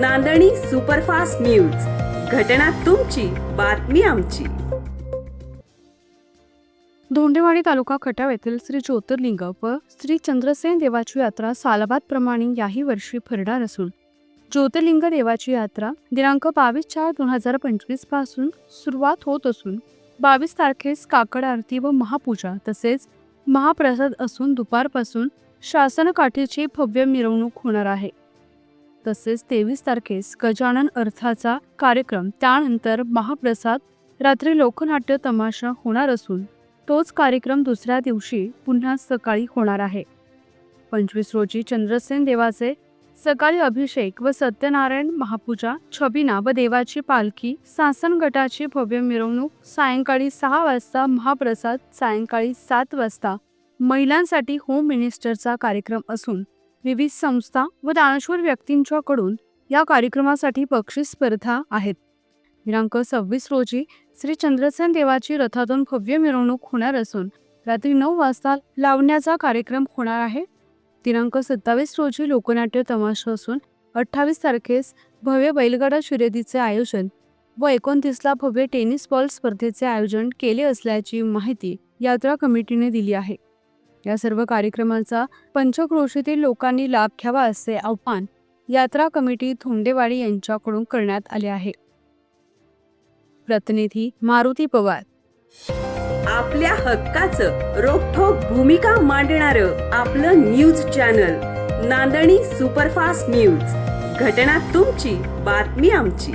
नांदणी superfast news. घटना तुमची बातमी आमची. धोंडेवाडी तालुका खटाव येथील श्री ज्योतिर्लिंग व श्री चंद्रसेन देवाची यात्रा सालाबादप्रमाणे याही वर्षी फिरणार असून ज्योतिर्लिंग देवाची यात्रा दिनांक बावीस चार दोन हजार पंचवीसपासून सुरुवात होत असून बावीस तारखेस काकड आरती व महापूजा तसेच महाप्रसाद असून दुपारपासून शासन काठीची भव्य मिरवणूक होणार आहे. तसेच तेवीस तारखेस गजानन अर्थाचा कार्यक्रम. त्यानंतर महाप्रसाद रात्री लोकनाट्य तमाशा होणार असून तोच कार्यक्रम दुसऱ्या दिवशी पुन्हा सकाळी होणार आहे. पंचवीस रोजी चंद्रसेन देवाचे सकाळी अभिषेक व सत्यनारायण महापूजा छबिना व देवाची पालखी सासन गटाची भव्य मिरवणूक सायंकाळी सहा वाजता महाप्रसाद सायंकाळी सात वाजता महिलांसाठी होम मिनिस्टरचा कार्यक्रम असून विविध संस्था व दानशूर व्यक्तींच्याकडून या कार्यक्रमासाठी बक्षीस स्पर्धा आहेत. दिनांक सव्वीस रोजी श्री चंद्रसेन देवाची रथातून भव्य मिरवणूक होणार असून रात्री नऊ वाजता लावण्याचा कार्यक्रम होणार आहे. दिनांक सत्तावीस रोजी लोकनाट्य तमाशा असून अठ्ठावीस तारखेस भव्य बैलगाडा शर्यतीचे आयोजन व एकोणतीसला भव्य टेनिस बॉल स्पर्धेचे आयोजन केले असल्याची माहिती यात्रा कमिटीने दिली आहे. या सर्व कार्यक्रमांचा पंचक्रोशीतील लोकांनी लाभ घ्यावा असे आव्हान यात्रा कमिटी थोंडेवाडी यांच्याकडून करण्यात आले आहे. प्रतिनिधी मारुती पवार. आपल्या हक्काचं रोखोक भूमिका मांडणार आपलं news channel Nandani superfast news. घटना तुमची बातमी आमची.